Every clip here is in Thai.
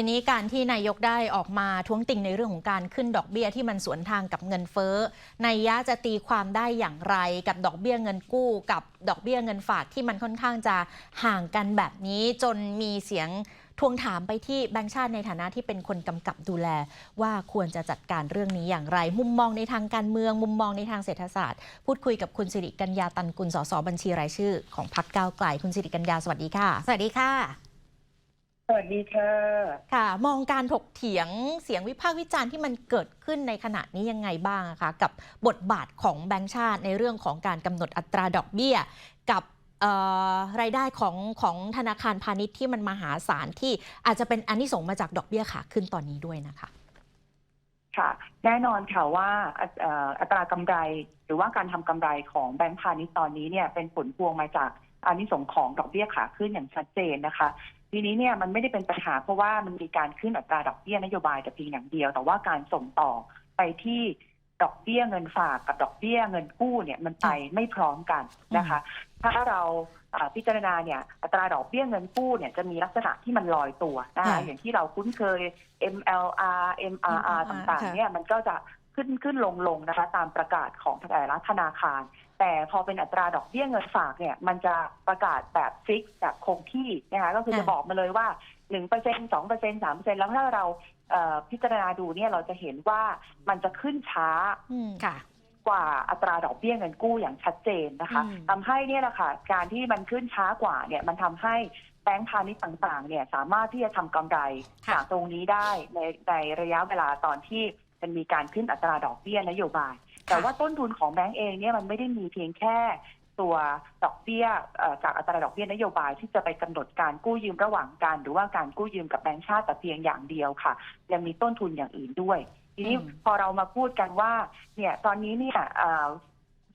ทีนี้การที่นายกได้ออกมาท้วงติงในเรื่องของการขึ้นดอกเบี้ยที่มันสวนทางกับเงินเฟ้อในยะจะตีความได้อย่างไรกับดอกเบี้ยเงินกู้ กับดอกเบี้ยเงินฝากที่มันค่อนข้างจะห่างกันแบบนี้ จนมีเสียงทวงถามไปที่แบงค์ชาติในฐานะที่เป็นคนกำกับดูแล ว่าควรจะจัดการเรื่องนี้อย่างไร มุมมองในทางการเมือง มุมมองในทางเศรษฐศาสตร์ พูดคุยกับคุณสิริกัญญาตันกุลสสบัญชีรายชื่อ ของพรรคก้าวไกลคุณสิริกัญญาสวัสดีค่ะ สวัสดีค่ะ สวัสดีค่ะ ค่ะ มองการถกเถียงเสียงวิพากษ์วิจารณ์ที่มันเกิดขึ้นในขณะนี้ยังไงบ้างอะคะกับบทบาทของแบงก์ชาติในเรื่องของการกำหนดอัตราดอกเบี้ย กับเอ่อรายได้ของของธนาคารพาณิชย์ที่มันมหาศาลที่อาจจะเป็นอันที่ส่งส์มาจากดอกเบี้ยขาขึ้นตอนนี้ด้วยนะคะค่ะแน่นอนค่ะว่าอัตเอ่ออัตรากำไร หรือว่าการทำกำไรของแบงก์พาณิชย์ตอนนี้เนี่ยเป็นผลพวงมาจากอานิสงส์ของดอกเบี้ยขาขึ้นอย่างชัดเจนนะคะ ทีนี้เนี่ยมันไม่ได้เป็นปัญหาเพราะว่ามันมีการขึ้นอัตราดอกเบี้ยนโยบายแต่เพียงอย่างเดียว แต่ว่าการส่งต่อไปที่ดอกเบี้ยเงินฝากกับดอกเบี้ยเงินกู้เนี่ยมันไปไม่พร้อมกันนะคะ ถ้าเราเอ่อพิจารณาเนี่ยอัตราดอกเบี้ยเงินกู้เนี่ยจะมีลักษณะที่มันลอยตัวนะคะค่ะอย่างที่เราคุ้นเคย MLR MRR ต่างๆเนี่ยมันก็จะขึ้นขึ้นลงลงนะคะตามประกาศของแต่ละธนาคาร แต่พอเป็นอัตราดอกเบี้ยเงินฝากเนี่ย มันจะประกาศแบบฟิกแบบคงที่นะคะก็คือจะค่ะบอกมาเลยว่าหนึ่งเปอร์เซ็นสองเปอร์เซ็นสามเปอร์เซ็นแล้วถ้าเราเอ่อพิจารณาดูเนี่ยเราจะเห็นว่ามันจะขึ้นช้าอืมค่ะกว่าอัตราดอกเบี้ยเงินกู้อย่างชัดเจนนะคะอืมทำให้เนี่ยแหละค่ะการที่มันขึ้นช้ากว่าเนี่ยมันทำให้แบงก์พาณิชย์ต่างๆ เนี่ยสามารถที่จะทำกำไรจากตรงนี้ได้ในในระยะเวลาตอนที่มันมีการขึ้นอัตราดอกเบี้ยนโยบาย แต่ว่าต้นทุนของแบงก์เองเนี่ยมันไม่ได้มีเพียงแค่ตัวดอกเบี้ยเอ่อจากอัตราดอกเบี้ยนโยบายที่จะไปกำหนดการกู้ยืมระหว่างกัน หรือว่าการกู้ยืมกับแบงก์ชาติแต่เพียงอย่างเดียวค่ะ ยังมีต้นทุนอย่างอื่นด้วย ทีนี้อืมพอเรามาพูดกันว่า เนี่ยตอนนี้เนี่ยเอ่อ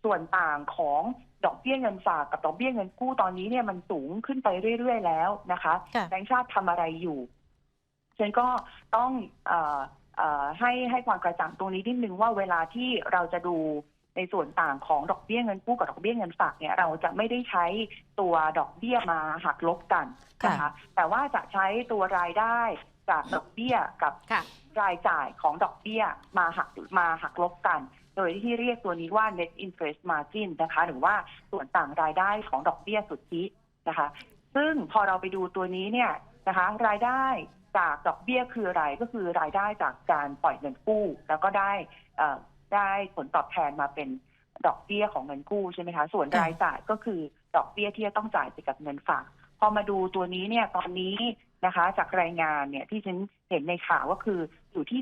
ส่วนต่างของดอกเบี้ยเงินฝากกับดอกเบี้ยเงินกู้ตอนนี้เนี่ยมันสูงขึ้นไปเรื่อย ๆ แล้วนะคะค่ะแบงก์ชาติทำอะไรอยู่ฉันก็ต้องเออเอ่อ ให้ให้ความกระจ่างตรงนี้นิดนึงว่าเวลาที่เราจะดูในส่วนต่างของดอกเบี้ยเงินกู้กับดอกเบี้ยเงินฝากเนี่ยเราจะไม่ได้ใช้ตัวดอกเบี้ยมาหักลบกันนะคะค่ะแต่ว่าจะใช้ตัวรายได้จากดอกเบี้ยกับค่ะรายจ่ายของดอกเบี้ยมาหักมาหักลบกัน โดยที่เรียกตัวนี้ว่า net interest margin นะคะ หรือว่าส่วนต่างรายได้ของดอกเบี้ยสุทธินะคะ ซึ่งพอเราไปดูตัวนี้เนี่ยนะคะ รายได้ จากดอกเบี้ยคืออะไรก็คือรายได้จากการปล่อยเงินกู้ แล้วก็ได้เอ่อได้ผลตอบแทนมาเป็นดอกเบี้ยของเงินกู้ใช่ไหมคะ ส่วนค่ะรายจ่ายก็คือดอกเบี้ยที่จะต้องจ่ายไปกับเงินฝากพอมาดูตัวนี้เนี่ยตอนนี้นะคะ จากรายงานเนี่ยที่ฉันเห็นในข่าวก็คืออยู่ที่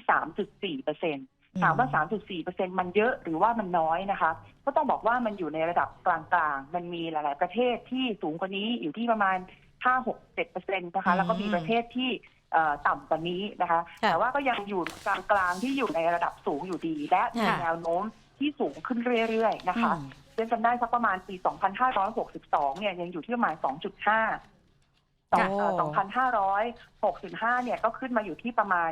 3.4เปอร์เซ็นถามว่า 3.4เปอร์เซ็นมันเยอะหรือว่ามันน้อยนะคะ ก็ต้องบอกว่ามันอยู่ในระดับกลางๆ มันมีหลาย ๆ ประเทศที่สูงกว่านี้อยู่ที่ประมาณ 5 6 7เปอร์เซ็นนะคะ แล้วก็มีประเทศที่เอ่อต่ำกว่านี้นะคะค่ะแต่ว่าก็ยังอยู่กลางๆที่อยู่ในระดับสูงอยู่ดี และมีค่ะแนวโน้มที่สูงขึ้นเรื่อยๆนะคะอืมเช่นจำได้สักประมาณปี 2562 เนี่ยยังอยู่ที่ประมาณ 2.5ค่ะ2,565 เนี่ยก็ขึ้นมาอยู่ที่ประมาณ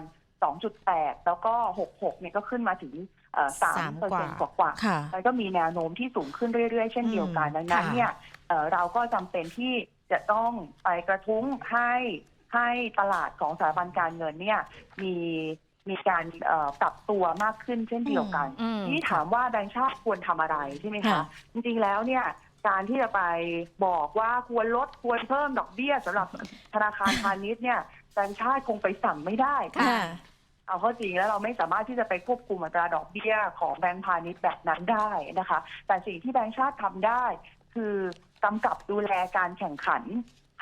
2.8 แล้วก็ 66 เนี่ยก็ขึ้นมาถึงเอ่อสาม3เปอร์กเซ็ว่านต์กว่าๆค่ะมันก็มีแนวโน้มที่สูงขึ้นเรื่อยๆ เช่นเดียวกันอืมดังนั้นค่ะเนี่ยเอ่อเราก็จำเป็นที่ จะต้องไปกระทุ้งให้ให้ตลาดของสถาบันการเงินเนี่ยมีมีการเอ่อปรับตัวมากขึ้นเช่นเดียวกันอืมทีนี้ถามว่าแบงค์ชาติควรทำอะไรใช่ไหมค่ะคะ จริงๆแล้วเนี่ยการที่จะไปบอกว่าควรลดควรเพิ่มดอกเบี้ยสำหรับธนาคารพาณิชย์เนี่ยแบงค์ชาติคงไปสั่งไม่ได้ค่ะเอาเข้าจริงแล้วเราไม่สามารถที่จะไปควบคุมอัตราดอกเบี้ยของแบงก์พาณิชย์แบบนั้นได้นะคะ แต่สิ่งที่แบงก์ชาติทำได้ คือ กำกับดูแลการแข่งขัน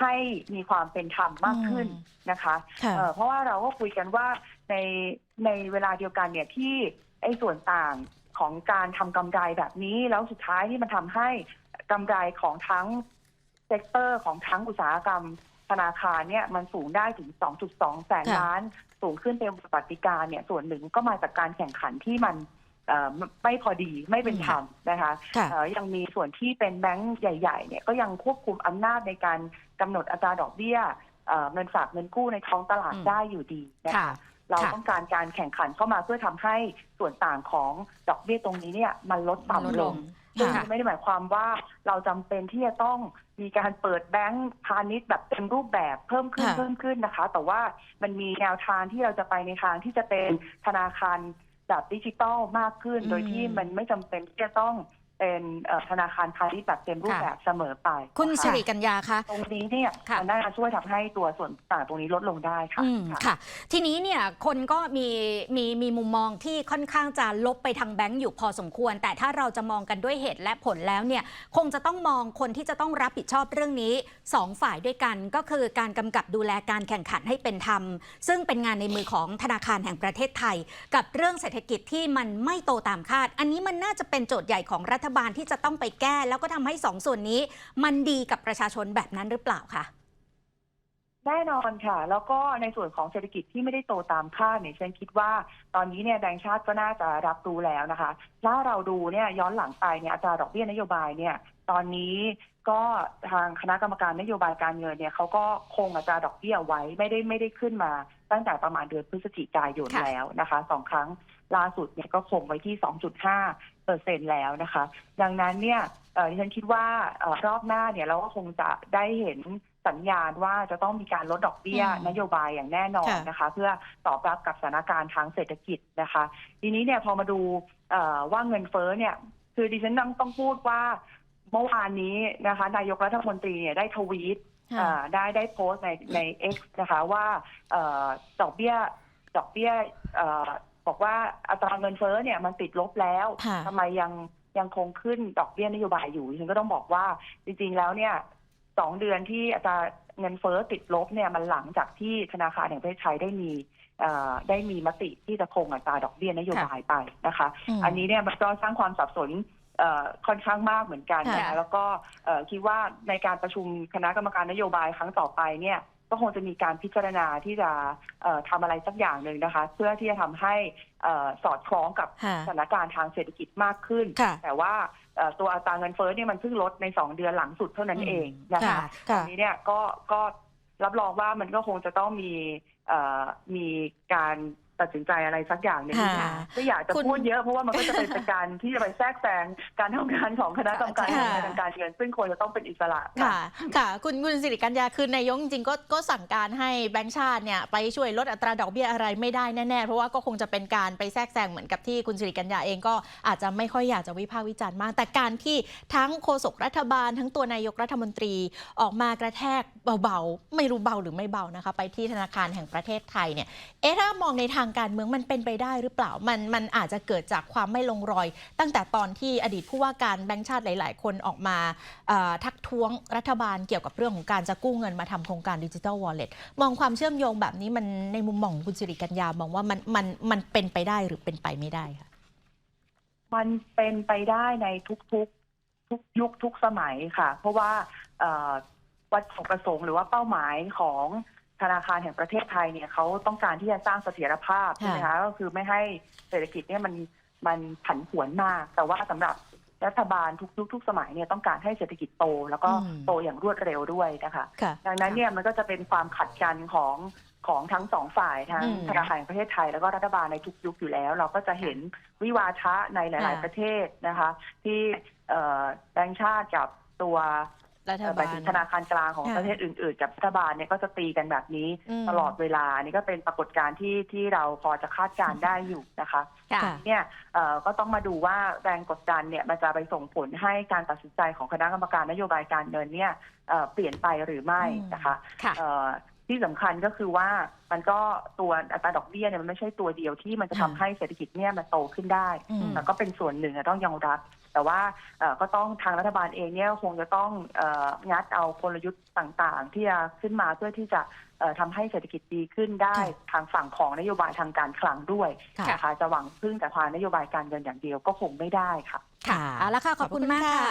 ให้มีความเป็นธรรมมากขึ้นนะคะค่ะเอ่อเพราะว่าเราก็คุยกันว่าในในเวลาเดียวกันเนี่ยที่ไอ้ส่วนต่างของการทำกำไรแบบนี้ แล้วสุดท้ายที่มันทำให้กำไรของทั้งเซกเตอร์ของทั้งอุตสาหกรรมธนาคารเนี่ยมันสูงได้ถึง 2.2 แสนค่ะล้าน สูงขึ้นเป็นปฏิการเนี่ยส่วนหนึ่งก็มาจากการแข่งขันที่มัน เอ่อไม่พอดีไม่เป็นธรรมนะคะค่ะเอ่อยังมีส่วนที่เป็นแบงก์ใหญ่ๆเนี่ยก็ยังควบคุมอำนาจในการกำหนดอัตราดอกเบี้ยเอ่อเงินฝากเงินกู้ในท้องตลาดอืม ได้อยู่ดีนะค่ะ คะ เราค่ะต้องการการแข่งขันเข้ามาเพื่อทำให้ส่วนต่างของดอกเบี้ยตรงนี้เนี่ยมันลดต่ำลง ซึ่งค่ะ ไม่ได้หมายความว่าเราจำเป็นที่จะต้องมีการเปิดแบงก์พาณิชย์แบบเต็มรูปแบบเพิ่มขึ้นค่ะเพิ่มขึ้นนะคะ แต่ว่ามันมีแนวทางที่เราจะไปในทางที่จะเป็นธนาคาร แบบดิจิตอลมากขึ้นอืมโดยที่มันไม่จำเป็นที่จะต้อง เป็นเอ่อธนาคารพาณิชย์แบบเต็มรูปค่ะแบบเสมอไป คุณนะะสิริกัญญาคะตรงนี้เนี่ยค่ะมันน่าจะช่วยทำให้ตัวส่วนต่างตรงนี้ลดลงได้ค่ะอืมค่ะค่ะ ทีนี้เนี่ยคนก็มีมีมีมุมมองที่ค่อนข้างจะลบไปทางแบงก์อยู่พอสมควร แต่ถ้าเราจะมองกันด้วยเหตุและผลแล้วเนี่ยคงจะต้องมองคนที่จะต้องรับผิดชอบเรื่องนี้สองฝ่ายด้วยกันก็คือการกำกับดูแลการแข่งขันให้เป็นธรรม ซึ่งเป็นงานในมือของธนาคารแห่งประเทศไทย กับเรื่องเศรษฐกิจที่มันไม่โตตามคาด อันนี้มันน่าจะเป็นโจทย์ใหญ่ของรัฐบาลที่จะต้องไปแก้ แล้วก็ทำให้สองส่วนนี้ มันดีกับประชาชนแบบนั้นหรือเปล่าคะแน่นอนค่ะ แล้วก็ในส่วนของเศรษฐกิจที่ไม่ได้โตตามคาดเนี่ยฉันคิดว่าตอนนี้เนี่ยแบงก์ชาติก็น่าจะรับรู้แล้วนะคะ ถ้าเราดูเนี่ยย้อนหลังไปเนี่ยอัตราดอกเบี้ยนโยบายเนี่ยตอนนี้ก็ทางคณะกรรมการนโยบายการเงินเนี่ยเขาก็คงอัตราดอกเบี้ยไว้ไม่ได้ไม่ได้ขึ้นมา ตั้งแต่ประมาณเดือนพฤศจิกายนแล้วนะคะสองครั้งล่าสุดเนี่ยก็คงไว้ที่ 2.5 เปอร์เซ็นแล้วนะคะ ดังนั้นเนี่ยเอ่อดิฉันคิดว่าเอ่อรอบหน้าเนี่ยเราก็คงจะได้เห็นสัญญาณว่าจะต้องมีการลดดอกเบี้ยอืมนโยบายอย่างแน่นอนค่ะนะคะ เพื่อตอบรับกับสถานการณ์ทางเศรษฐกิจนะคะ ทีนี้เนี่ยพอมาดูเอ่อว่าเงินเฟ้อเนี่ย คือดิฉันต้องต้องพูดว่าเมื่อวานนี้นะคะ นายกรัฐมนตรีเนี่ยได้ทวีตค่ะเอ่อได้ได้โพสต์ในใน X นะคะว่าเอ่อดอกเบี้ยดอกเบี้ยเอ่อ บอกว่าอัตราเงินเฟ้อเนี่ยมันติดลบแล้วค่ะทำไมยังยังคงขึ้นดอกเบี้ยนโยบายอยู่ฉันก็ต้องบอกว่าจริงๆแล้วเนี่ยสองเดือนที่อัตราเงินเฟ้อติดลบเนี่ยมันหลังจากที่ธนาคารแห่งประเทศไทยได้มีเอ่อได้มีมติที่จะคงอัตราดอกเบี้ยนโยบายไปนะคะมอันนี้เนี่ยมันก็สร้างความสับสนเอ่อค่อนข้างมากเหมือนกันนะค่ะคะแล้วก็เอ่อคิดว่าในการประชุมคณะกรรมการนโยบายครั้งต่อไปเนี่ย ก็คงจะมีการพิจารณาที่จะเอ่อทำอะไรสักอย่างหนึ่งนะคะ เพื่อที่จะทำให้เอ่อสอดคล้องกับค่ะสถานการณ์ทางเศรษฐกิจมากขึ้นค่ะแต่ว่าเอ่อตัวอัตราเงินเฟ้อเนี่ยมันเพิ่งลดในสองเดือนหลังสุดเท่านั้นเองนะคะค่ะตรค่ะงนี้เนี่ยก็ก็รับรองว่ามันก็คงจะต้องมีเอ่อมีการ ตัดสินใจอะไรสักอย่างหนึ่งค่ะไม่อยากจะคุณพูดเยอะเพราะว่ามันก็จะเป็นการที่จะไปแทรกแซงการทำงานของคณะกรรมการค่ะทางการเงินซึ่งควรจะต้องเป็นอิสระค่ะ ค่ะคุณคุณสิริกัญญาคือนายกจริงๆก็ก็สั่งการให้แบงก์ชาติเนี่ยไปช่วยลดอัตราดอกเบี้ยอะไรไม่ได้แน่ๆเพราะว่าก็คงจะเป็นการไปแทรกแซงเหมือนกับที่คุณสิริกัญญาเองก็อาจจะไม่ค่อยอยากจะวิพากษ์วิจารณ์มาก แต่การที่ทั้งโฆษกรัฐบาล ทั้งตัวนายกรัฐมนตรีออกมากระแทกเบาๆ ไม่รู้เบาหรือไม่เบานะคะ ไปที่ธนาคารแห่งประเทศไทยเนี่ยเอ๊ะถ้ามองในทางการเมืองมันเป็นไปได้หรือเปล่ามันมันอาจจะเกิดจากความไม่ลงรอย ตั้งแต่ตอนที่อดีตผู้ว่าการแบงก์ชาติหลาย ๆ คนออกมาทักท้วงรัฐบาลเกี่ยวกับเรื่องของการจะกู้เงินมาทำโครงการดิจิ t a ลวอลเล็ตมองความเชื่อมโยงแบบนี้มันในมุมมองคุณสิริกัญญามองว่ามันมันมันเป็นไปได้หรือเป็นไปไม่ได้คะมันเป็นไปได้ในทุกๆทุกยุคทุกสมัยค่ะ เพราะว่าวัตถุประสงค์หรือว่าเป้าหมายของ ธนาคารแห่งประเทศไทยเนี่ยเขาต้องการที่จะสร้างเสถียรภาพใช่ไหมคะก็คือไม่ให้เศรษฐกิจเนี่ยมันมันผันผวนมาก แต่ว่าสำหรับรัฐบาลทุกยุคทุกสมัยเนี่ยต้องการให้เศรษฐกิจโต แล้วก็อืมโตอย่างรวดเร็วด้วยนะคะค่ะดังนั้นเนี่ยมันก็จะเป็นความขัดกันของของทั้งสองฝ่ายทั้งอืมธนาคารแห่งประเทศไทยแล้วก็รัฐบาลในทุกยุคอยู่แล้ว เราก็จะเห็นวิวาทะในหลายค่ะๆประเทศนะคะ ที่เอ่อแบงก์ชาติกับตัว รัฐเอ่อหบาลมายถึงธนาคารกลางของค่ะประเทศอื่น ๆ กับรัฐบาลเนี่ยก็จะตีกันแบบนี้มตลอดเวลานี่ก็เป็นปรากฏการณ์ที่ที่เราพอจะคาดการณ์ได้อยู่นะคะค่ะค่ะเนี่ยเอ่อก็ต้องมาดูว่าแรงกดดันเนี่ยมันจะไปส่งผลให้การตัดสินใจของคณะกรรมการนโยบายการเงินเนี่ยเอ่อเปลี่ยนไปหรือไม่อืมนะคะค่ะเอ่อ ที่สำคัญก็คือว่ามันก็ตัวอัตราดอกเบี้ยเนี่ยมันไม่ใช่ตัวเดียวที่มันจะทำค่ะให้เศรษฐกิจเนี่ยมันโตขึ้นได้อืมแต่ก็เป็นส่วนหนึ่งอะต้องยอมรับ แต่ว่าเอ่อก็ต้องทางรัฐบาลเองเนี่ยคงจะต้องเอ่องัดเอากลยุทธ์ต่างๆ ที่จะขึ้นมาเพื่อที่จะเอ่อทำให้เศรษฐกิจดีขึ้นได้ค่ะทางฝั่งของนโยบายทางการคลังด้วยค่ะนะคะจะหวังพึ่งแต่ทางนโยบายการเงินอย่างเดียวก็คงไม่ได้ค่ะค่ะเอาละค่ะขอบคุณมากค่ะ